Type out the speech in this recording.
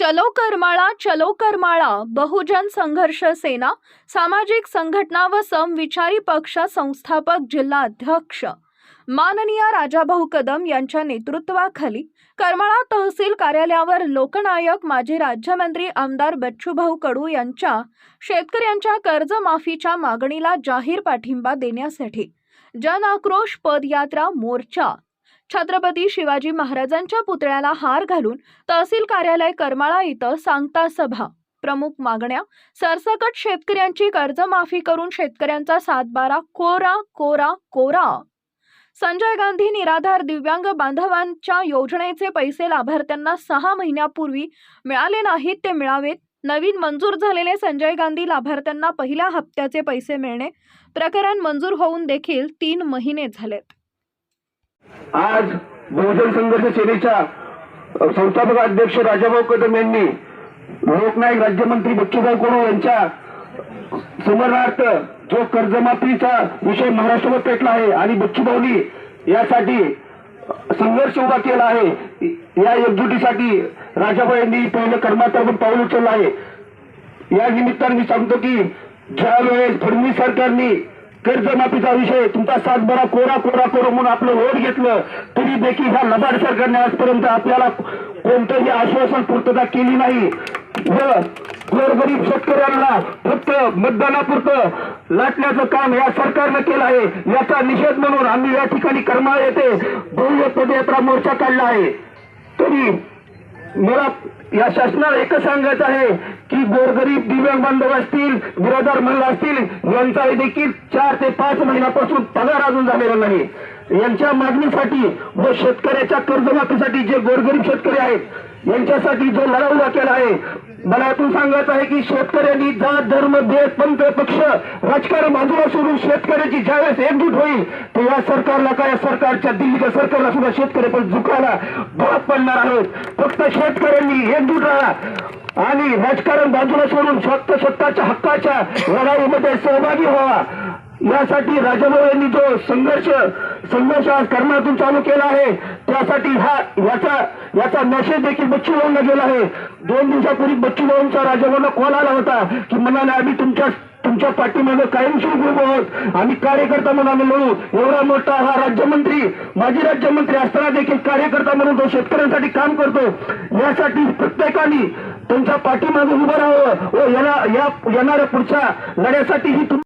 चलो करमाळा चलो करमाळा बहुजन संघर्ष सेना सामाजिक संघटना व समविचारी पक्ष संस्थापक जिल्हा अध्यक्ष. माननीय राजाभाऊ कदम यांच्या नेतृत्वाखाली करमाळा तहसील कार्यालयावर लोकनायक माजी राज्यमंत्री आमदार बच्चूभाऊ कडू यांच्या शेतकऱ्यांच्या कर्जमाफीच्या मागणीला जाहीर पाठिंबा देण्यासाठी जन आक्रोश पदयात्रा मोर्चा छत्रपती शिवाजी महाराजांच्या पुतळ्याला हार घालून तहसील कार्यालय करमाळा इथं सांगता सभा. प्रमुख मागण्या सरसकट शेतकऱ्यांची कर्जमाफी करून शेतकऱ्यांचा सातबारा कोरा कोरा कोरा. संजय गांधी निराधार दिव्यांग बांधवांच्या योजनेचे पैसे लाभार्थ्यांना सहा महिन्यापूर्वी मिळाले नाहीत ते मिळावेत. नवीन मंजूर झालेले संजय गांधी लाभार्थ्यांना पहिल्या हप्त्याचे पैसे मिळणे प्रकरण मंजूर होऊन देखील तीन महिने झालेत. आज बहुजन संघर्ष सेनेच्या संस्थापक अध्यक्ष राजाभाऊ कदम यांनी लोकनायक राज्यमंत्री बच्चूभाऊ कडू यांच्या स्मरणार्थ जो कर्जमाफीचा विषय महाराष्ट्रभर पेटला आहे आणि बच्चूभाऊनी यासाठी संघर्ष उभा केला आहे या एकजुटीसाठी राजाभाऊ यांनी पहिलं कर्मातर्पण पाऊल उचललं आहे. या निमित्ताने मी सांगतो की ज्या वेळेस फडणवीस सरकारने कर्जमाफीचा विषय तुमचा सातबारा कोरा कोरा कोरा म्हणून आपलं वोट घेतलं तरी देखील ह्या लबाड सरकारने आजपर्यंत आपल्याला कोणतंही आश्वासन पूर्तता केली नाही. व गोरगरीब शेतकऱ्यांना फक्त मतदानापुरतं लाटण्याचं काम या सरकारनं केलं आहे याचा निषेध म्हणून आम्ही या ठिकाणी करमाळ येथे भव्य पदयात्रा मोर्चा काढला आहे. तरी मला या शासनाला एकच सांगायचं आहे की गोरगरीब दिव्यांग बांधव असतील बिरादार महिला असतील यांचा देखील चार ते पाच महिन्यापासून पगार अजून झालेला नाही. यांच्या मागणीसाठी व शेतकऱ्याच्या कर्जमाफीसाठी जे गोरगरीब शेतकरी आहेत यांच्यासाठी जो लढा उभा केला आहे मला यातून सांगायचं आहे की शेतकऱ्यांनी जात धर्म देश पंथ पक्ष राजकारण बाजूला सोडून शेतकऱ्याची ज्यावेळेस एकजूट होईल. तर या सरकारला काय? सरकारच्या दिल्लीच्या सरकारला सुद्धा शेतकरी पण झुकायला भाग पडणार आहोत. फक्त शेतकऱ्यांनी एकजूट राहा. आणि राजकारण बाजूला सोडून स्वतः स्वतःच्या हक्काच्या लढाईमध्ये सहभागी व्हावा. यासाठी राजाभाऊ यांनी जो संघर्ष संघर्ष आज कर्नातून चालू केला आहे त्यासाठी हा याचा याचा मेसेज देखील बच्चू भाऊंना गेला आहे. दोन दिवसापूर्वी बच्चू भाऊंचा राजाभाऊंना कॉल आला होता की म्हणाले आम्ही तुमच्या तुमच्या पाठीमागे कायमस्वरूपी उभे आहोत. आम्ही कार्यकर्ता म्हणून आम्ही लढू. एवढा मोठा हा राज्यमंत्री माजी राज्यमंत्री असताना देखील कार्यकर्ता म्हणून तो शेतकऱ्यांसाठी काम करतो. यासाठी प्रत्येकाने त्यांच्या पाठीमागे उभं राहावं. व येणाऱ्या पुढच्या लढ्यासाठी ही